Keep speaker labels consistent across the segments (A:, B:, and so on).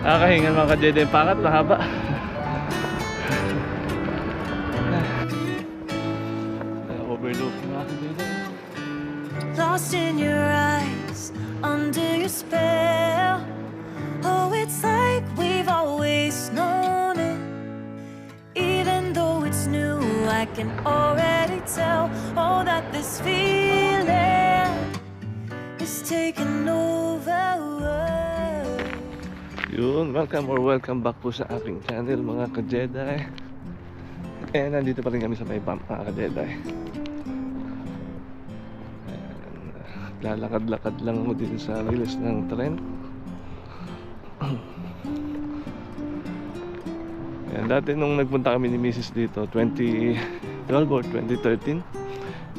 A: Nakakahingan mga ka-Jedi pangat, mahaba. Overlook mga ka-Jedi.
B: Lost in your eyes, under your spell. Oh, it's like we've always known it. Even though it's new, I can already tell. Oh, that this feeling is taking over.
A: Yun, welcome or welcome back po sa aking channel mga ka-Jedi. Eh, nandito pa rin kami sa may bump mga ka-Jedi. Lalakad-lakad lang mo din sa riles ng tren. Ayan, dati nung nagpunta kami ni Mrs. dito, 2012 or 2013,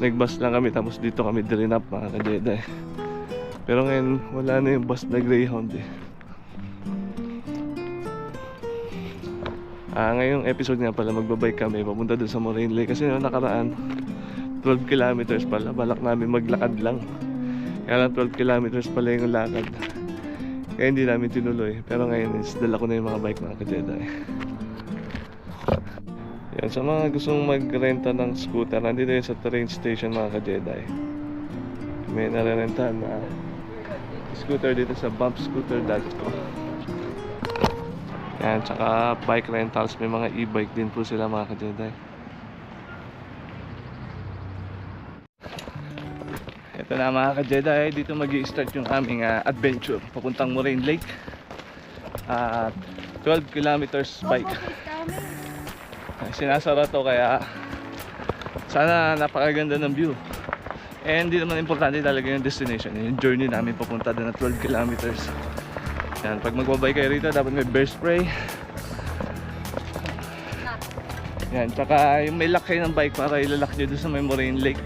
A: nagbus lang kami tapos dito kami dirinap mga ka-Jedi. Pero ngayon, wala na yung bus na Greyhound eh. Ah, ngayong episode nga pala magbabike kami papunta doon sa Moraine Lake. Kasi noong nakaraan 12 kilometers pala balak namin maglakad lang. Kaya lang 12 kilometers pala yung lakad. Kaya hindi namin tinuloy. Pero ngayon is dala ko na yung mga bike mga ka-Jedi. Yan sa mga gustong magrenta ng scooter nandito yun sa train station mga ka-Jedi. May narerentahan na scooter dito sa bumpscooter.com yan, tsaka bike rentals, may mga e-bike din po sila mga ka-Jedi. Ito na mga ka-Jedi, dito mag start yung aming ah, adventure papuntang Moraine Lake. At 12 kilometers bike. Sinasara to kaya sana napakaganda ng view. And hindi naman importante talaga yung destination, yung journey namin papunta doon na 12 kilometers. Yan, pag magbabay kayo rito, dapat may bear spray. Yan, tsaka yung may lock kayo ng bike para ilalak nyo doon sa may Moraine Lake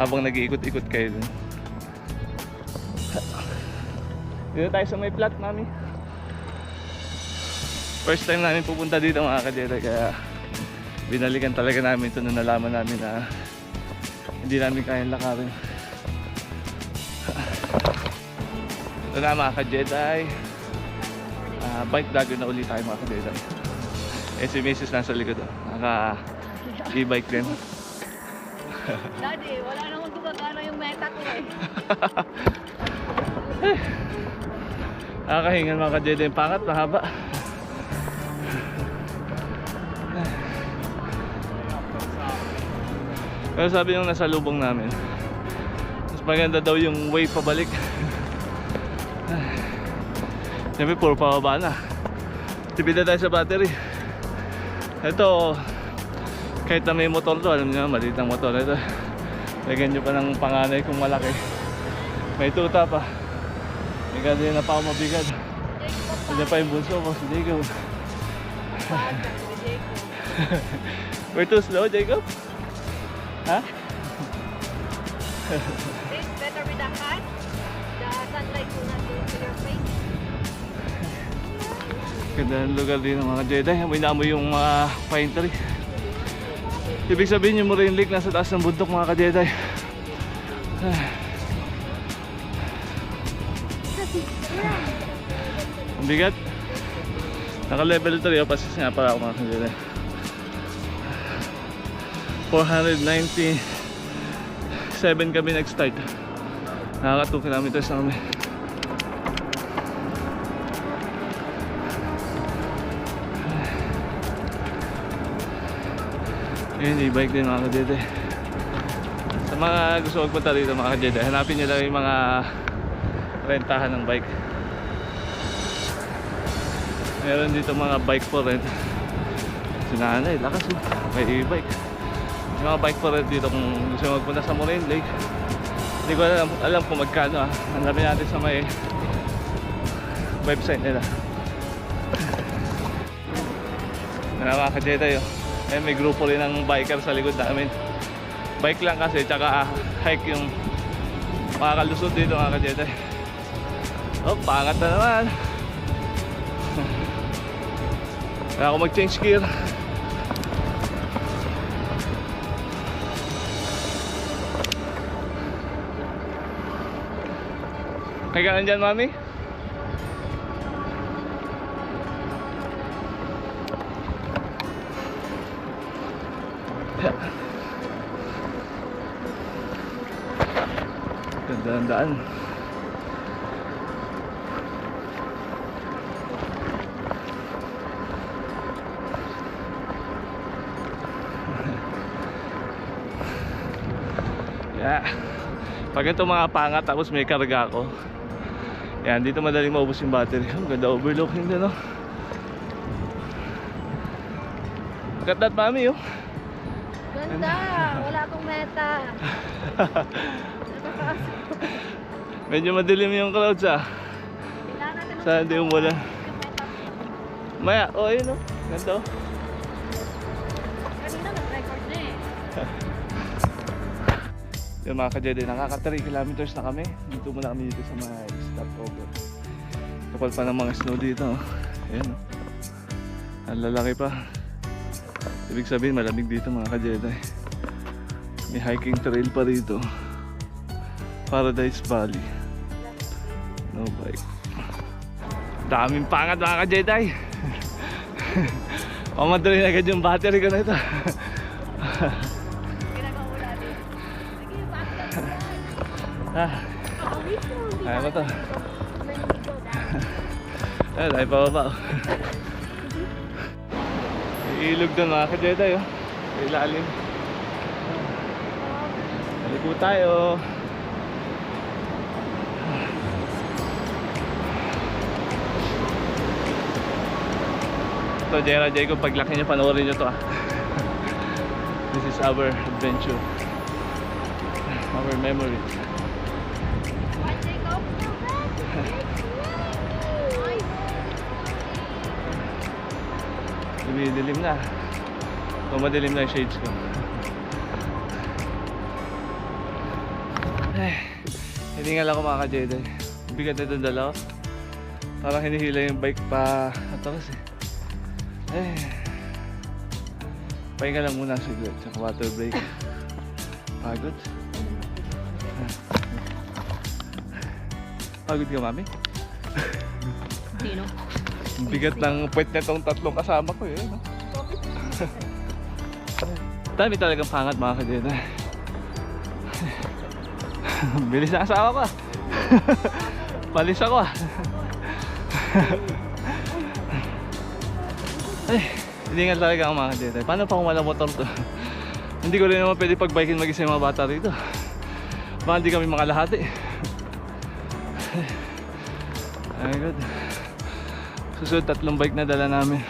A: habang nag-iikot-ikot kayo dun. Dito tayo sa may flat, mami. First time namin pupunta dito mga kadete kaya binalikan talaga namin ito nung nalaman namin na hindi namin kayang lakarin. Ito na mga ka-Jedi. Ah, bike vlogger na ulit tayo mga ka-Jedi. Eh si Mrs. nasa likod. Oh. Naka e-bike din.
C: Daddy, wala namang gumagana yung meta ko eh.
A: Nakakahingan mga ka-Jedi yung pangat. Mahaba. Pero sabi yung nasa lubong namin, mas maganda daw yung way pabalik. Siyempre, puro pababa na. Tipid na tayo sa battery. Ito, kahit na may motor to, alam niyo, maliit ang motor. Ito, lagyan nyo pa ng panganay kung malaki. May tuta pa. May ganyan na pa ako mabigat. Hindi pa yung bunso ko, si Jacob. We're too slow, Jacob? Ha?
C: It's
A: Ganda ng lugar din ng mga Jedi. Amoy na amoy yung mga pine tree. Ibig sabihin yung Moraine Lake nasa taas ng bundok mga ka-Jedi. Ang bigat. Naka level 3 o pasis nga para ako mga ka-Jedi. 497 kami nag-start. Nakaka 2 kilometers na kami. Yun, e-bike din mga kadede. Sa mga gusto magpunta dito mga kadede, hanapin nyo lang yung mga rentahan ng bike. Meron dito mga bike for rent. Si lakas oh. May e-bike. Yung mga bike for rent dito kung gusto magpunta sa Moraine Lake. Hindi ko alam, alam kung magkano ah. Hanapin natin sa may website nila. Yan ang oh. Eh, may grupo rin ng biker sa likod namin. Bike lang kasi, tsaka ah, hike yung makakalusot dito mga kadete. Oh, pangat na naman. Kaya ako mag-change gear. Kaya ka nandyan, mami? Daan. yeah. Pag ito mga pangat tapos may karga ako. Yan, dito madaling maubos yung battery. Ang ganda overlooking din, no? Look at that, mami, oh.
C: Ganda! Wala akong meta.
A: Medyo madilim yung clouds, ah. Sana hindi umulan. Maya, oh, ayun, oh. Ganda, oh.
C: Kanina nag-record na eh.
A: Yung mga ka-Jedi, nakaka 3 kilometers na kami. Dito muna kami dito sa mga stopover. Kapal pa ng mga snow dito. oh. Ayan. oh. Ang lalaki pa. Ibig sabihin malamig dito mga ka-Jedi. May hiking trail pa rito. Paradise Valley. No bike. Daming pangat mga ka-Jedi. Pamadali na agad yung battery ko na ito. Ah, Kaya ko to.
C: Maniligaw dahil.
A: Ayun, ay pababa. oh. Ilog doon mga ka-Jedi oh. Ilalim. Balik tayo. Ito, Jera Jacob, paglaki niyo, panoorin niyo to ah. This is our adventure. Our memories. Dumidilim na. O madilim na yung shades ko. Ay, hiningal ako mga ka-Jedi. Bigat na itong dalawa. Parang hinihila yung bike pa atakas eh. Pahinga lang muna siguro. Tsaka water break. Pagod. Pagod ka, mami?
C: Sino?
A: Bigat ng puwet na itong tatlong kasama ko eh. No? Dami talagang pangat mga kadena. Bilis na asawa ko ah. Palis ako ah. Hindi nga talaga ako mga kadena. Paano pa kung walang motor to? hindi ko rin naman pwede pagbikin mag-isa yung mga bata rito. Baka hindi kami makalahati. Ay, God. Susunod tatlong bike na dala namin.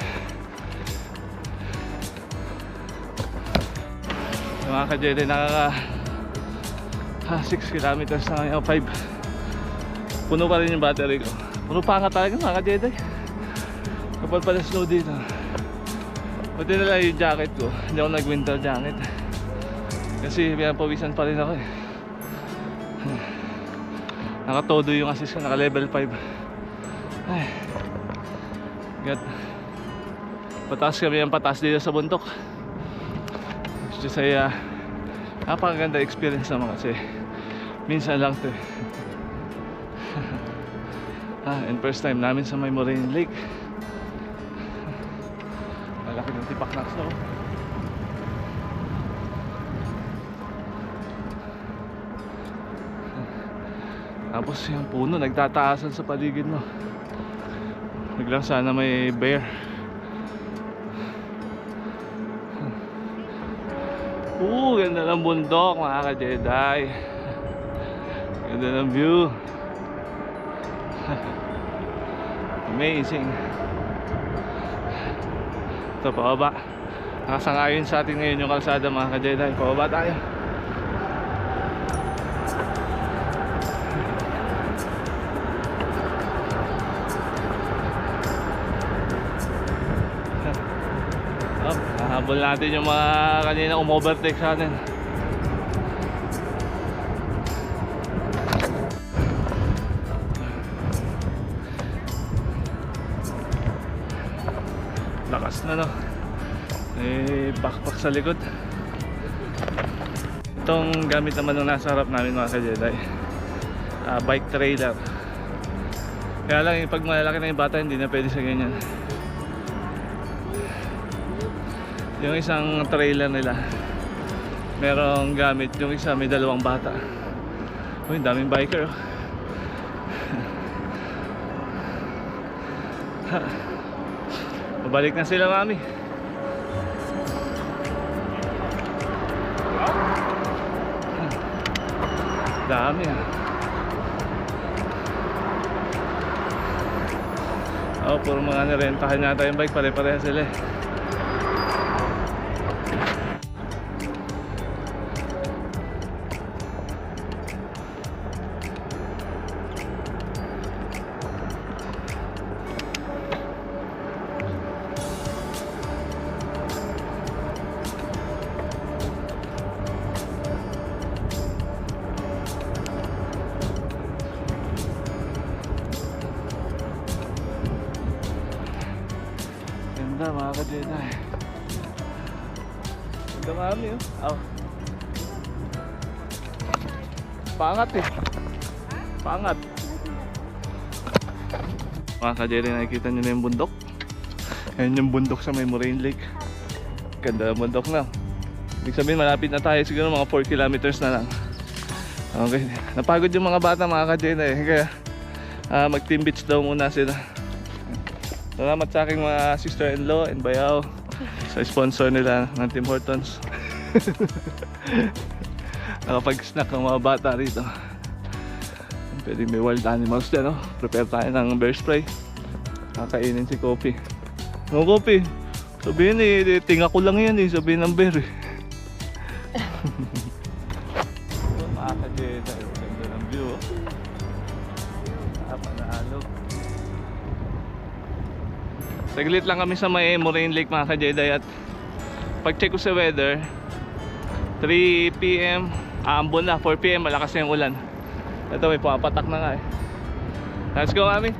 A: Yung mga ka-Jedi nakaka ha, 6 kilometers na ngayon, 5. Puno pa rin yung battery ko. Puno pa nga talaga mga ka-Jedi. Kapal pala snow dito. Buti na lang yung jacket ko. Hindi ako nag-winter jacket. Kasi pinapawisan pa rin ako eh. Nakatodo yung assist ko, naka level 5. Ay. God. Pataas kami ang pataas dito sa bundok. It's just a uh, napakaganda experience naman kasi minsan lang to eh. ah, and first time namin sa may Moraine Lake. Tipak na snow. Tapos yung puno nagtataasan sa paligid mo. Biglang sana may bear. Oo, ganda ng bundok mga ka-Jedi. Ganda ng view. Amazing. Ito, pababa. Nakasangayon sa atin ngayon yung kalsada mga ka-Jedi. Pababa tayo. Hahabol natin yung mga kanina umovertake sa atin. Lakas na no. May backpack sa likod. Itong gamit naman nung nasa harap namin mga ka-Jedi. Ah, bike trailer. Kaya lang pag malalaki na yung bata hindi na pwede sa ganyan. yung isang trailer nila merong gamit yung isa may dalawang bata uy daming biker oh. Pabalik na sila mami. Dami ah. Oh, puro mga nirentahan yata yung bike, pare-pareha sila eh. Ka-Jedi, nakikita nyo na yung bundok. Ayan yung bundok sa may Moraine Lake. Ganda ng bundok na. Ibig sabihin malapit na tayo siguro mga 4 kilometers na lang. Okay. Napagod yung mga bata mga ka-Jedi. Kaya ah, mag-team beach daw muna sila. Salamat sa aking mga sister-in-law and bayaw sa sponsor nila ng Tim Hortons. Nakapag-snack ng mga bata rito. Pwede may wild animals dyan, no? Prepare tayo ng bear spray. Kakainin si Kopi. No, Kopi. Sabihin eh, tinga ko lang yan eh. Sabihin ng bear eh. Mga ka-Jedi, ganda ng view. oh. Ah. Saglit lang kami sa may Moraine Lake mga ka-Jedi at pag-check ko sa weather 3pm aambon na 4pm malakas na yung ulan ito may pumapatak na nga eh let's go kami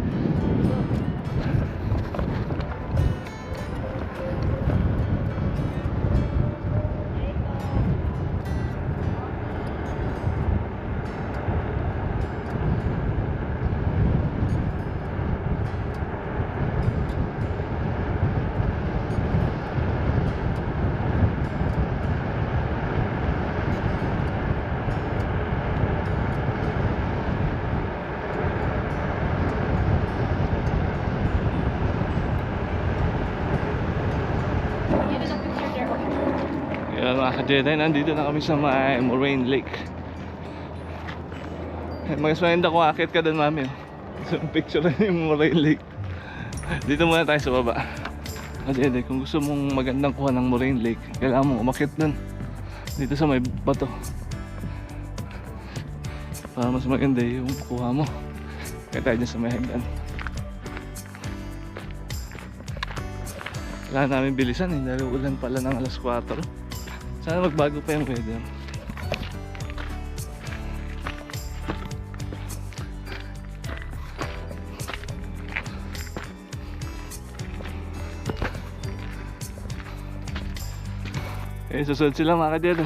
C: Yan
A: mga ka-Jedi, nandito na kami sa may Moraine Lake. Eh, Mga swenda ko, akit ka doon mami. So, picture na yung Moraine Lake. Dito muna tayo sa baba. Ka-Jedi, kung gusto mong magandang kuha ng Moraine Lake, kailangan mo umakit doon. Dito sa may bato. Para mas maganda yung kuha mo. Kaya tayo sa may hagdan. Kailangan namin bilisan eh, dahil ulan pala ng alas 4. Sana magbago pa yung weather. Eh, susunod sila mga kadyan.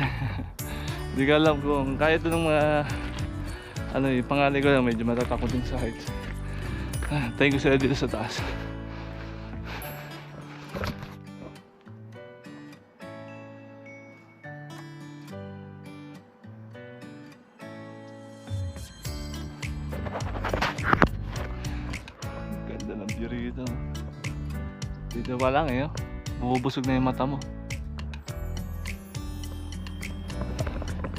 A: Hindi ko alam kung kaya ito ng mga ano yung pangalay ko lang medyo matatakot din sa heights. Ah, thank you sila dito sa taas. Bubusog na yung mata mo.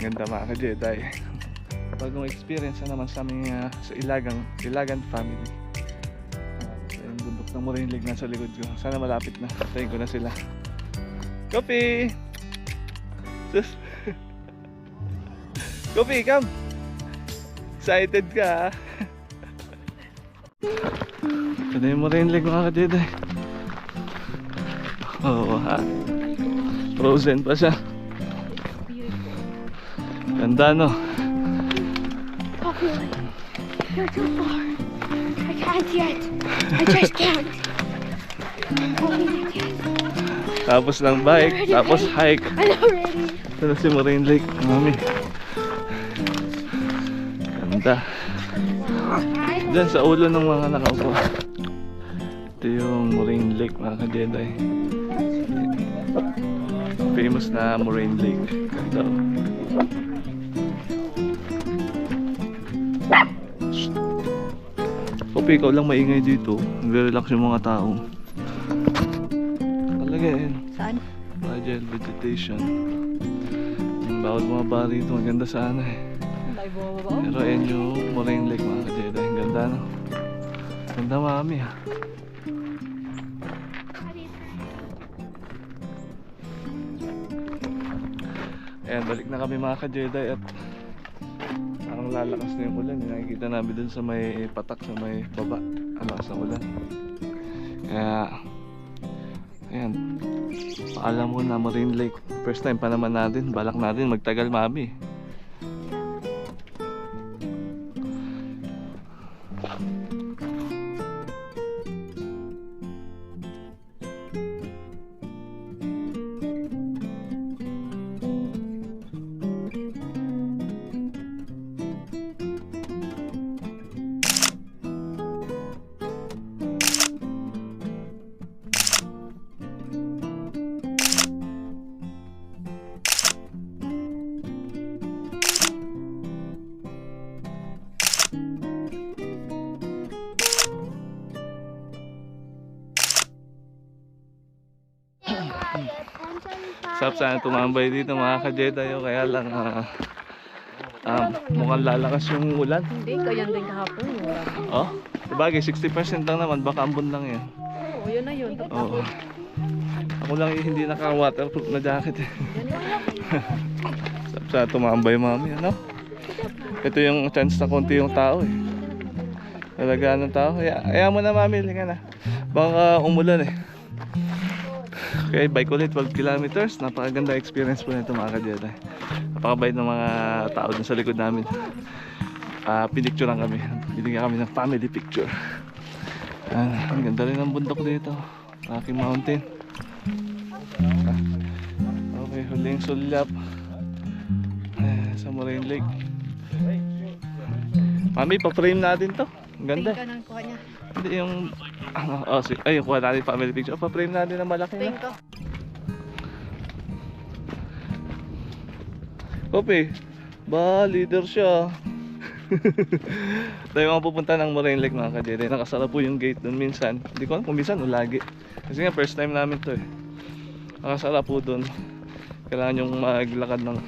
A: Ganda mga ka-Jedi. Bagong experience na naman sa aming ah, sa Ilagang, Ilagan family. Uh, yung bundok ng Moraine Lake nasa likod ko. Sana malapit na. Tayin ko na sila. Kopi! Sus! Kopi, come! Excited ka ah. Ito na yung Lake mga ka-Jedi. Oo ha. Frozen pa siya. Ganda no.
D: Populate. You're too far. I can't yet. I just can't.
A: Tapos lang bike, tapos hike.
D: I'm ready.
A: Ito na si Moraine Lake, mami. Ganda. Diyan sa ulo ng mga nakaupo. Ito yung Moraine Lake mga ka-Jedi. Famous na Moraine Lake. Ito. Kopi, ikaw lang maingay dito. Nagre-relax yung mga tao. Talaga yun.
C: Saan?
A: Fragile vegetation. Bawal mga bar dito. Ang ganda sana eh. Pero ayun yung Moraine Lake mga kajeda. Ang ganda no. Ganda mami ha. Balik na kami mga ka-Jedi at parang lalakas na yung ulan. Nakikita namin dun sa may patak, sa may baba. Ang ng ulan. Kaya, ayan, paalam mo na Marine Lake. First time pa naman natin, balak natin magtagal mami. Sarap sana tumambay dito mga ka-Jedi. oh, Kaya lang, ah, ah, mukhang lalakas yung ulan.
C: Hindi, kayan din kahapon.
A: Oh, sabagay 60% lang naman, baka ambon lang yan.
C: Oo, yun na yun.
A: Oo. Ako lang yung hindi naka-waterproof na jacket. Sarap sana tumambay mami, ano? Ito yung chance na konti yung tao eh. Talaga ng tao. Kaya, kaya mo na mami, linga na. Baka umulan eh. Okay, bike ulit 12 kilometers. Napakaganda experience po nito mga ka-Jedi. Napakabait ng mga tao dun sa likod namin. Ah, pinicturean kami. Binigyan kami ng family picture. Ah, ang ganda rin ng bundok dito. Rocky Mountain. Ah, okay, huling sulyap. Ah, sa Moraine Lake. Mami, pa-frame natin to. Ang ganda.
C: Kuha niya.
A: Hindi yung... Oh, si, ay, kuha natin family picture. Pa-frame natin ng malaki na.
C: Tingka.
A: Kopi, ba, leader siya. Tayo mga pupunta ng Moraine Lake mga kadere. Nakasara po yung gate doon minsan. Hindi ko alam kung minsan o lagi. Kasi nga first time namin to eh. Nakasara po doon. Kailangan yung maglakad ng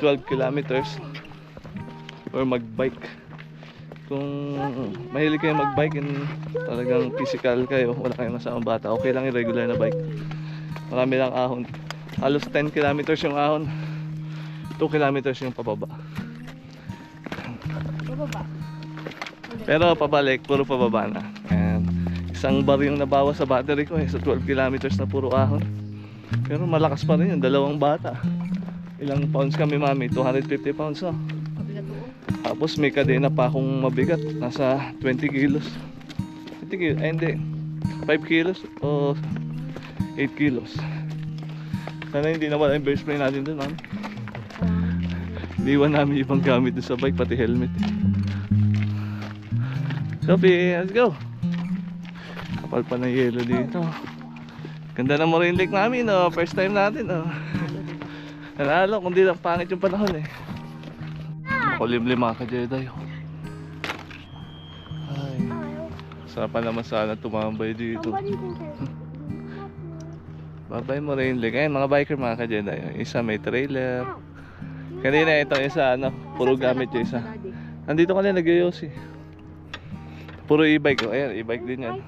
A: 12 kilometers or magbike. Kung mahilig kayo magbike and talagang physical kayo, wala kayong masamang bata, okay lang yung regular na bike. Marami lang ahon. Halos 10 kilometers yung ahon. 2 kilometers yung pababa.
C: Bababa.
A: Pero pabalik, puro pababa na. And isang bar yung nabawas sa battery ko eh, sa 12 kilometers na puro ahon. Pero malakas pa rin yung dalawang bata. Ilang pounds kami mami? 250 pounds no? Tapos may kadena pa akong mabigat, nasa 20 kilos. 20 kilos, ay hindi. 5 kilos o 8 kilos. Sana hindi nawala yung bear spray natin dun, mami. Diwan namin ibang gamit dun sa bike, pati helmet. Sophie, let's go! Kapal pa ng yelo dito. Ganda ng Moraine Lake namin, no? First time natin, no? Nanalo, kundi lang pangit yung panahon, eh. Makulimlim mga ka-Jedi. oh. Ay, sarap naman sana tumambay dito. Babay mo rin Lake. Ayun, mga biker mga ka-Jedi. Isa may trailer. Kanina ito isa ano, puro gamit yung isa. Nandito kanina nag-yosi. Puro e-bike. Oh. Ayan, e-bike din yan.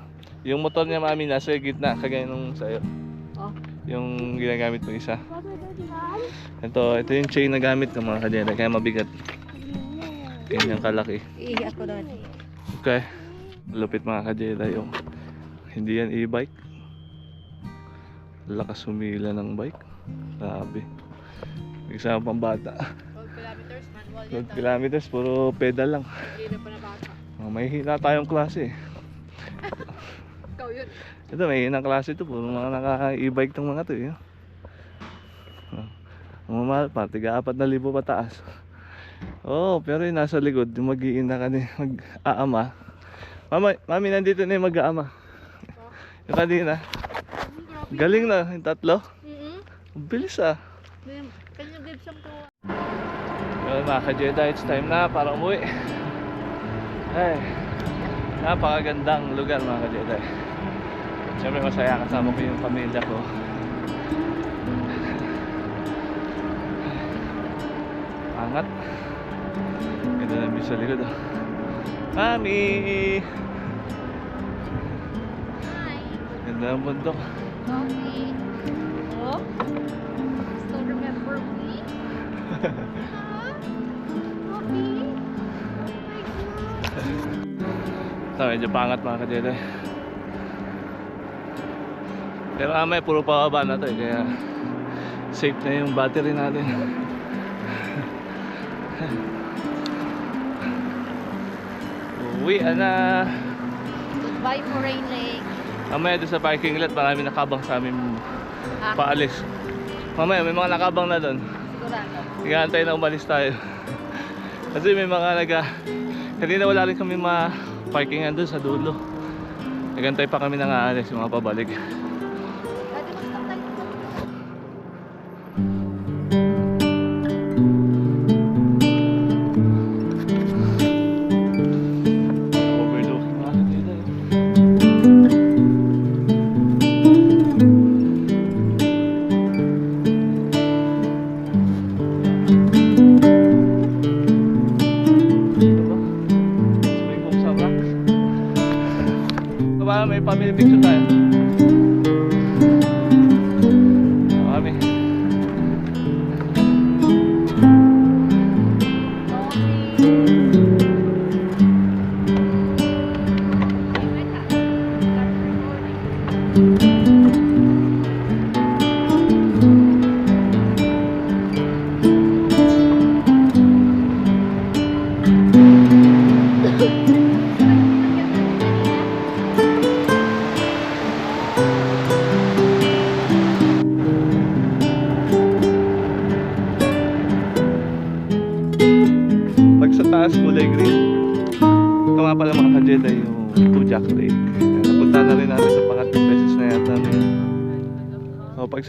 A: Yung motor niya mami nasa gitna, kagaya nung sa'yo.
C: Oh.
A: Yung ginagamit mo isa. Ito, ito yung chain na gamit ng mga ka-Jedi. Kaya mabigat. Ganyan kalaki.
C: Iihi ako doon.
A: Okay. Lupit mga ka-Jedi yung hindi yan e-bike. Lakas humila ng bike. Grabe. Isa pang bata.
C: 12 kilometers, manual
A: 12 kilometers, puro pedal lang.
C: Hindi na pa na bata.
A: Oh, may hina tayong klase. eh.
C: Ikaw yun.
A: Ito, may hinang klase ito. Puro mga naka-e-bike tong mga to. Eh. Oh. Ang mamahal pa, tiga apat na libo pataas. Oh, pero yung nasa likod, yung mag-iina ka ni mag-aama. Mama, mami, nandito na yung mag-aama. Yung kanina. Galing na, yung tatlo.
C: Mm-hmm.
A: Ang bilis ah.
C: Can you give some to
A: Yun mga ka-Jedi, it's time na para umuwi. Ay, napakagandang lugar mga ka-Jedi. Siyempre masaya kasama ko yung pamilya ko. Angat. Ganda na view sa likod oh. Mami!
C: Hi.
A: Ganda ng bundok.
C: Coffee. Oh? Still remember me? huh? Coffee? Oh my God.
A: Medyo pangat mga ka-Jedi. Pero amay puro pababa na to eh, kaya safe na yung battery natin. Uwi na.
C: Goodbye, Moraine Lake.
A: Mamaya doon sa parking lot, marami nakabang sa amin
C: Ah,
A: paalis. Mamaya may mga nakabang na doon.
C: sigurado.
A: Nagantay na umalis tayo. Kasi may mga naga... Kanina wala rin kami ma parkingan doon sa dulo. Nagantay pa kami nang aalis yung mga pabalik.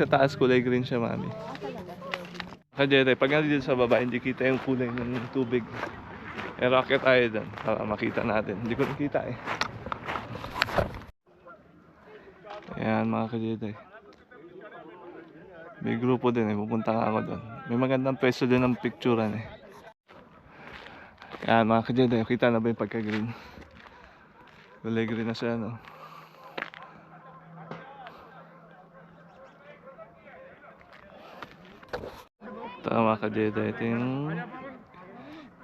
A: Sa taas kulay green siya mami. Ka-Jedi, pag nandito sa baba, hindi kita yung kulay ng tubig. Eh, rocket tayo doon para makita natin. Hindi ko nakita eh. Ayan mga ka-Jedi. May grupo din eh, pupunta nga ako doon. May magandang pwesto din ng picturean eh. Yan mga ka-Jedi, kita na ba yung pagka-green? Kulay green na siya, no? Ito mga ka-Jedi, ito yung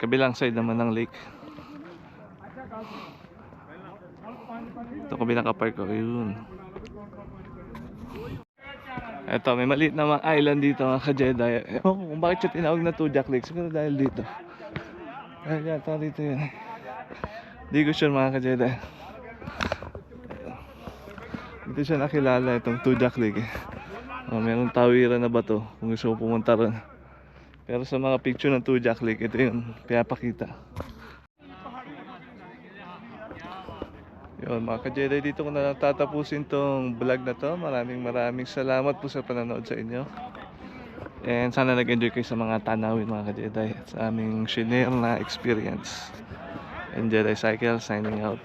A: kabilang side naman ng lake. Ito kabilang ka-park ko, yun. Ito, may maliit na mga island dito mga ka-Jedi. Ewan ko kung bakit siya tinawag na Tujak Lake. Siguro dahil dito. Ay, yata dito yun. Hindi ko sure mga ka-Jedi. Dito siya nakilala itong Tujak Lake. Eh. Oh, merong tawiran na bato kung gusto mo pumunta ron. Pero sa mga picture ng Tujak Lake, ito yun. Pinapakita. Yun mga ka-Jedi, dito ko na lang tatapusin tong vlog na to. Maraming maraming salamat po sa panonood sa inyo. And sana nag-enjoy kayo sa mga tanawin mga ka-Jedi sa aming shinare na experience. And Jedi Cycle signing out.